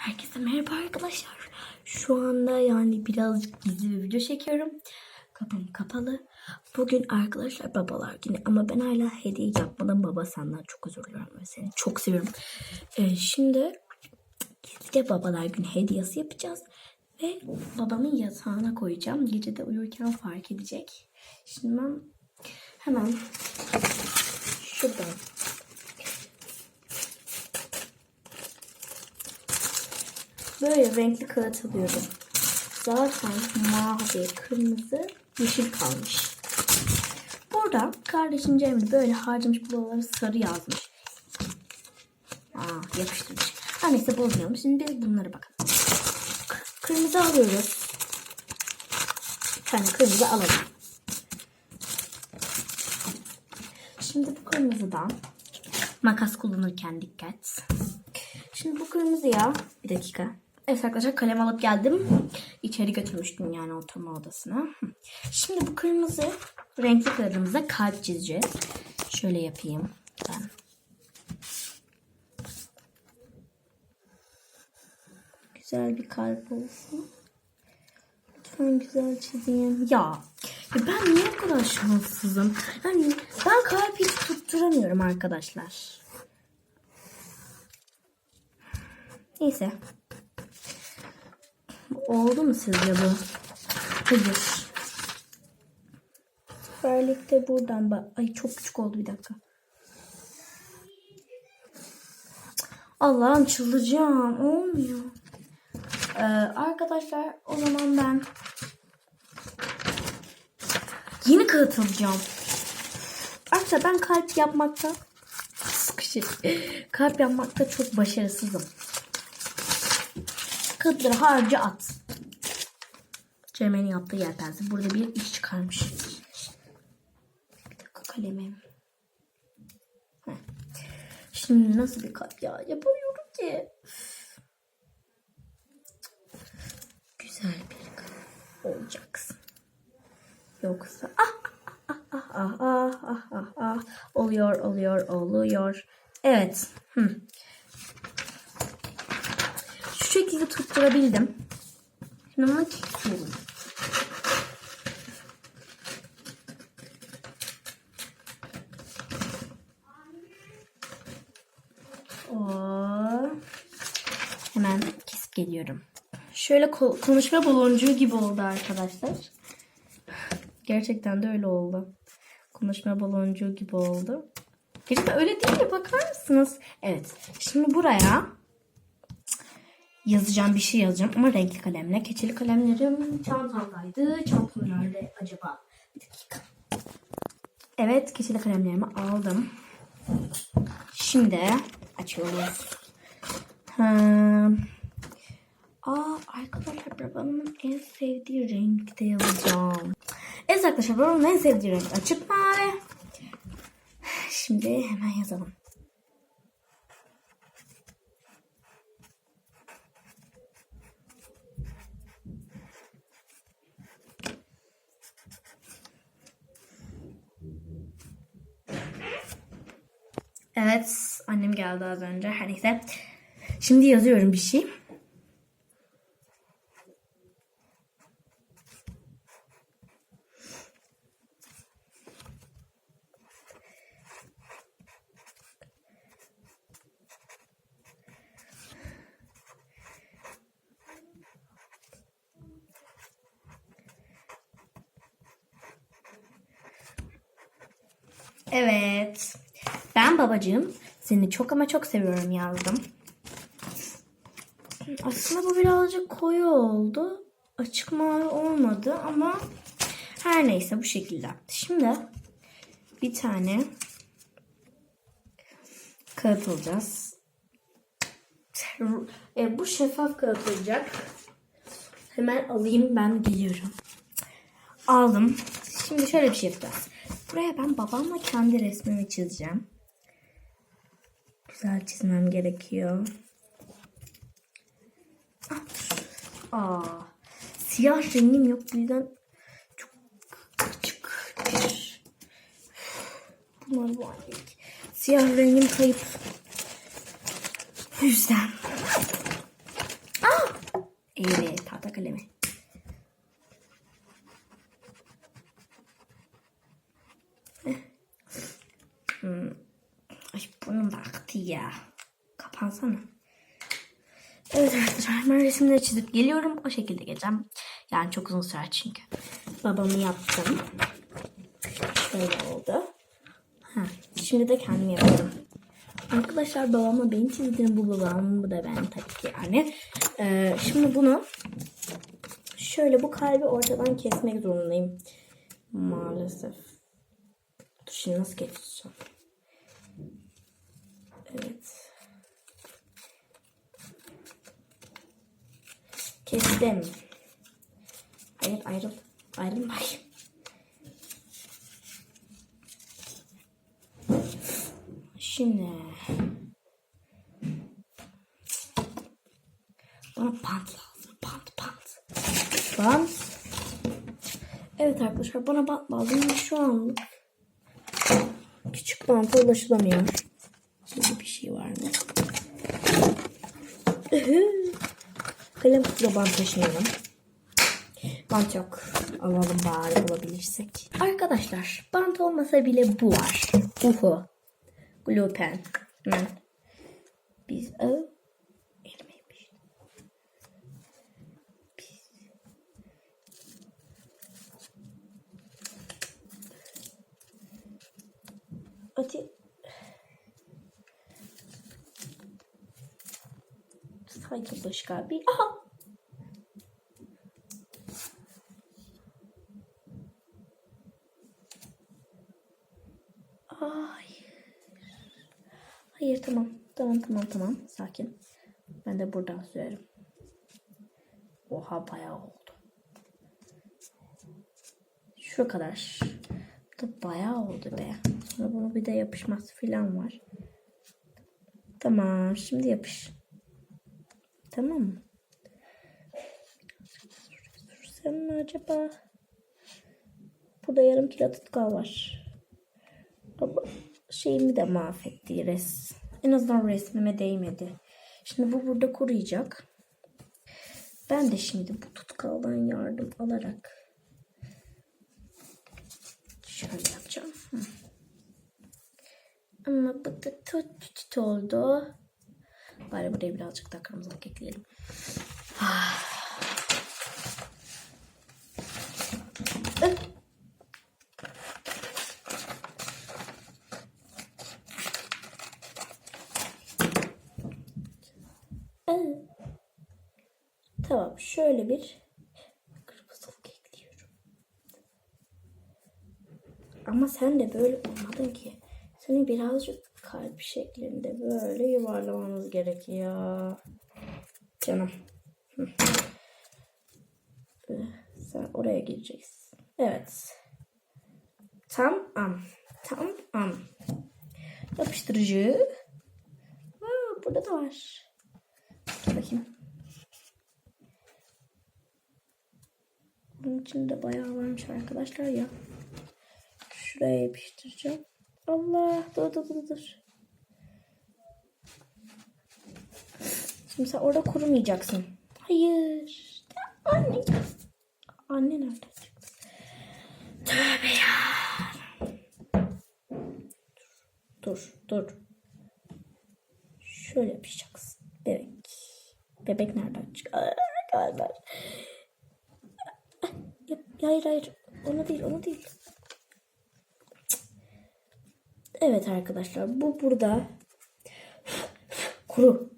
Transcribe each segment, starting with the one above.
Herkese merhaba arkadaşlar. Şu anda yani birazcık gizli bir video çekiyorum. Kapım kapalı. Bugün arkadaşlar babalar günü ama ben hala hediye yapmadım. Baba senden çok özür dilerim ve seni çok seviyorum. Ee, şimdi gizlice babalar günü hediyesi yapacağız. Ve babamın yatağına koyacağım. Gece de uyurken fark edecek. Şimdi ben hemen şuradan Böyle renkli kağıt alıyorum. Zaten mavi, kırmızı, yeşil kalmış. Burada kardeşim Cemil böyle harcamış buraları sarı yazmış. Aa, yapıştırmış. Her neyse bozmayalım. Şimdi biz bunlara bakalım. Kırmızı alıyoruz. Tane kırmızı alalım. Şimdi bu kırmızıdan makas kullanırken dikkat. Şimdi bu kırmızıya bir dakika. Evet arkadaşlar kalem alıp geldim. İçeri götürmüştüm yani oturma odasına. Şimdi bu kırmızı renkli kağıdımıza kalp çizeceğiz. Şöyle yapayım ben. Güzel bir kalp olsun. Lütfen güzel çizeyim. Ya, ya ben niye bu kadar şanssızım? Yani ben kalp hiç tutturamıyorum arkadaşlar. Neyse. Oldu mu sizce bu? Hayır. Seferlikte buradan bak. Ay çok küçük oldu bir dakika. Allah'ım çıldıracağım. Olmuyor. Ee, arkadaşlar o zaman ben yeni kağıt alacağım. Arkadaşlar ben kalp yapmakta sıkışık. Kalp yapmakta çok başarısızım. Kağıtları harca at. Cem'in yaptığı yelpaze. Burada bir iş çıkarmış. Bir dakika kalemim. Şimdi nasıl bir kalp ya yapamıyorum ki. Güzel bir kalp olacaksın. Yoksa ah ah ah ah ah ah ah ah oluyor oluyor oluyor. Evet. Hı. Şu şekilde tutturabildim. Şimdi bunu kesiyorum. Oo. Hemen kesip geliyorum. Şöyle ko- konuşma baloncuğu gibi oldu arkadaşlar. Gerçekten de öyle oldu. Konuşma baloncuğu gibi oldu. Gerçekten öyle değil mi? Bakar mısınız? Evet. Şimdi buraya yazacağım bir şey yazacağım ama renkli kalemle. Keçeli kalemlerim çantamdaydı. Çantam nerede acaba? Bir dakika. Evet keçeli kalemlerimi aldım. Şimdi açıyoruz. Hmm. Aa arkadaşlar babamın en sevdiği renkte yazacağım. Evet arkadaşlar babamın en sevdiği renk açık mavi. Şimdi hemen yazalım. Evet annem geldi az önce. Her neyse. Şimdi yazıyorum bir şey. Evet. Ben babacığım seni çok ama çok seviyorum yazdım. Aslında bu birazcık koyu oldu. Açık mavi olmadı ama her neyse bu şekilde. Şimdi bir tane kağıt alacağız. E, bu şeffaf kağıt olacak. Hemen alayım ben geliyorum. Aldım. Şimdi şöyle bir şey yapacağız. Buraya ben babamla kendi resmimi çizeceğim. Güzel çizmem gerekiyor. Aa, siyah rengim yok. Bu yüzden çok küçük. Bunlar bu renk. Siyah rengim kayıp. Bu yüzden Evet tahta kalemi. Eh. Hmm. Aktı ya. Kapansana. Evet arkadaşlar hemen resimleri çizip geliyorum. O şekilde geleceğim. Yani çok uzun sürer çünkü. Babamı yaptım. Şöyle oldu. Ha, şimdi de kendim yapıyorum. Arkadaşlar babamla benim çizdiğim bu babam. Bu da ben tabii ki yani. Ee, şimdi bunu şöyle bu kalbi ortadan kesmek zorundayım. Maalesef. Dur şimdi nasıl keseceğim? Evet. Kestim. Hayır ayrıl. Ayrılma. Şimdi. Bana pant lazım. Pant pant. Pant. Evet arkadaşlar bana bant lazım. Şu an küçük banta ulaşılamıyor. Şimdi bir şey var mı? Kalem kutuda bant taşıyalım. Bant yok. Alalım bari bulabilirsek. Arkadaşlar bant olmasa bile bu var. Uhu. Glue pen. Hemen. Biz. Biz. Hadi. Sanki başka bir... Aha! Ay. Hayır tamam. Tamam tamam tamam. Sakin. Ben de buradan sürerim. Oha bayağı oldu. Şu kadar. Bu da bayağı oldu be. Sonra bunu bir de yapışması falan var. Tamam. Şimdi yapış. Tamam mı? Sürsem mi acaba? Burada yarım kilo tutkal var. Ama şeyimi de mahvetti res. En azından resmime değmedi. Şimdi bu burada kuruyacak. Ben de şimdi bu tutkaldan yardım alarak şöyle yapacağım. Ama bu da tut tut oldu. Bari buraya birazcık daha kırmızılık ekleyelim. Evet. Tamam şöyle bir kırmızılık ekliyorum. Ama sen de böyle olmadın ki. Seni birazcık kalp şeklinde böyle yuvarlamanız gerekiyor. Canım. Ee, Sen oraya gireceksin. Evet. Tam am. Tam am. Yapıştırıcı. Aa, burada da var. Dur bakayım. Bunun içinde bayağı varmış arkadaşlar ya. Şuraya yapıştıracağım. Allah dur dur dur dur. Şimdi sen orada kurumayacaksın. Hayır. Anne. Anne nerede çıktı? Tövbe ya. Dur dur. Şöyle yapacaksın. Bebek. Bebek nereden çıktı? Galiba. Hayır hayır. Onu değil onu değil. Evet arkadaşlar bu burada kuru.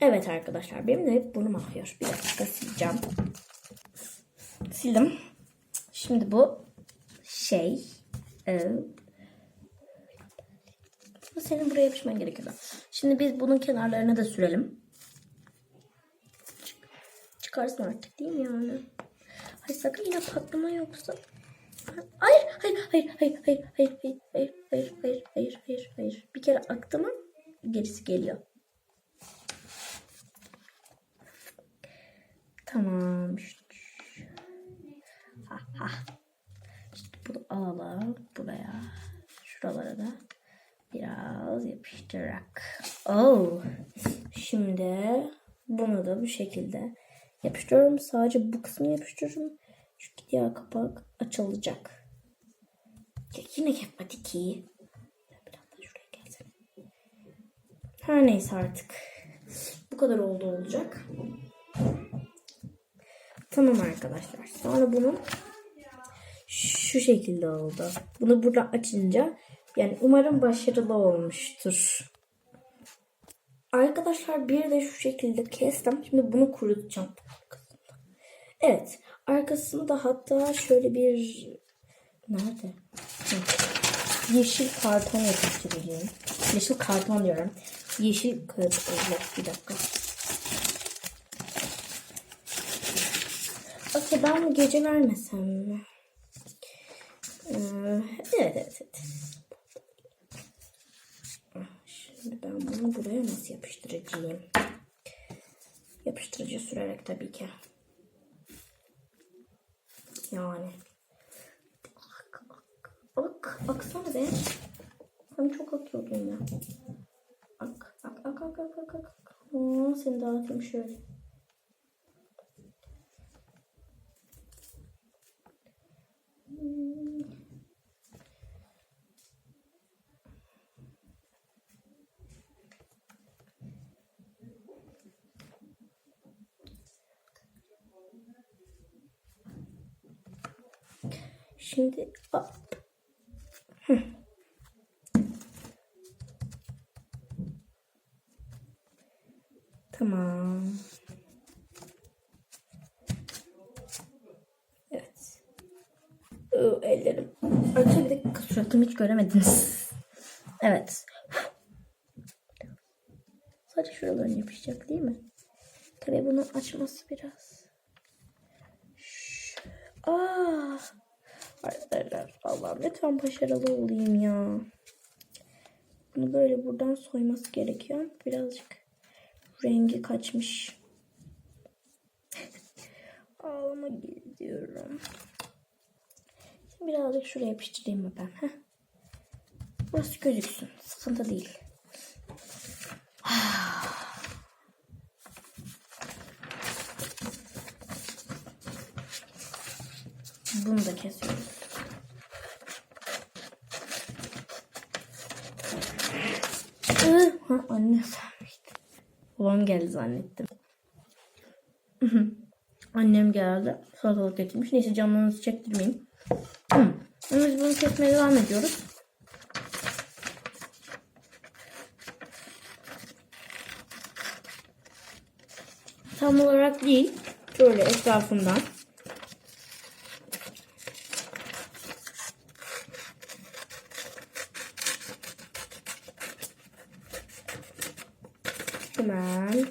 Evet arkadaşlar benim de hep burnum akıyor. Bir dakika sileceğim. Sildim. Şimdi bu şey e, bu senin buraya yapışman gerekiyor. Şimdi biz bunun kenarlarına da sürelim. Çık- Çıkarsın artık değil mi yani? Ay sakın yine patlama yoksa. Hayır, hayır, hayır, hayır, hayır, hayır, hayır, hayır, hayır, hayır, hayır, hayır, hayır. Bir kere aktı mı gerisi geliyor. Tamam. Ha, ha. İşte bunu alalım buraya. Şuralara da biraz yapıştırarak. Oh. Şimdi bunu da bu şekilde yapıştırıyorum. Sadece bu kısmını yapıştırıyorum. Çünkü diğer kapak açılacak. Ya yine yapmadı ki. Her neyse artık. Bu kadar oldu olacak. Tamam arkadaşlar. Sonra bunun şu şekilde oldu. Bunu buradan açınca yani umarım başarılı olmuştur. Arkadaşlar bir de şu şekilde kestim. Şimdi bunu kurutacağım. Evet. Arkasını da hatta şöyle bir nerede? Hı. Yeşil karton yapıştıracağım. Yeşil karton diyorum. Yeşil kağıt. Bir dakika. Okey ben bu gece vermesem mi? Ee, evet evet evet. Şimdi ben bunu buraya nasıl yapıştıracağım? Yapıştırıcı sürerek tabii ki. Yani. Ak, ak, ak, aksana be. Sen çok akıyordun ya. Ak, ak, ak, ak, ak, ak, ak. Oo, seni dağıtayım şöyle. Şimdi hop. Tamam. Evet. Iı, ellerim. Arkadaşlar bir dakika suratımı hiç göremediniz. Evet. Sadece şuralarını yapışacak değil mi? Tabii bunu açması biraz. Aa. Arkadaşlar Allah'ım lütfen başarılı olayım ya. Bunu böyle buradan soyması gerekiyor. Birazcık rengi kaçmış. Ağlama gidiyorum. Şimdi birazcık şuraya yapıştırayım mı ben? Heh. Burası gözüksün. Sıkıntı değil. Bunu da kesiyoruz. Ha, anne vermişti. Babam geldi zannettim. Annem geldi. Salatalık getirmiş. Neyse canlarınızı çektirmeyeyim. Biz bunu kesmeye devam ediyoruz. Tam olarak değil. Şöyle etrafından. Hemen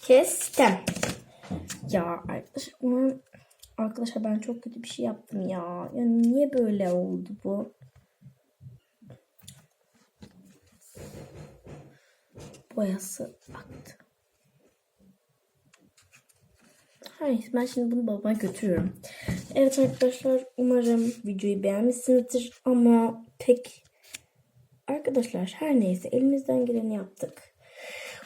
kestim. Ya arkadaşlar, umarım- arkadaşlar ben çok kötü bir şey yaptım ya. Ya niye böyle oldu bu? Boyası aktı. Hayır ben şimdi bunu babama götürüyorum. Evet arkadaşlar umarım videoyu beğenmişsinizdir ama pek Arkadaşlar her neyse elimizden geleni yaptık.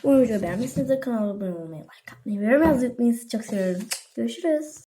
Umarım videoyu beğenmişsinizdir. Kanala abone olmayı, like atmayı yorum yazmayı çok seviyorum. Görüşürüz.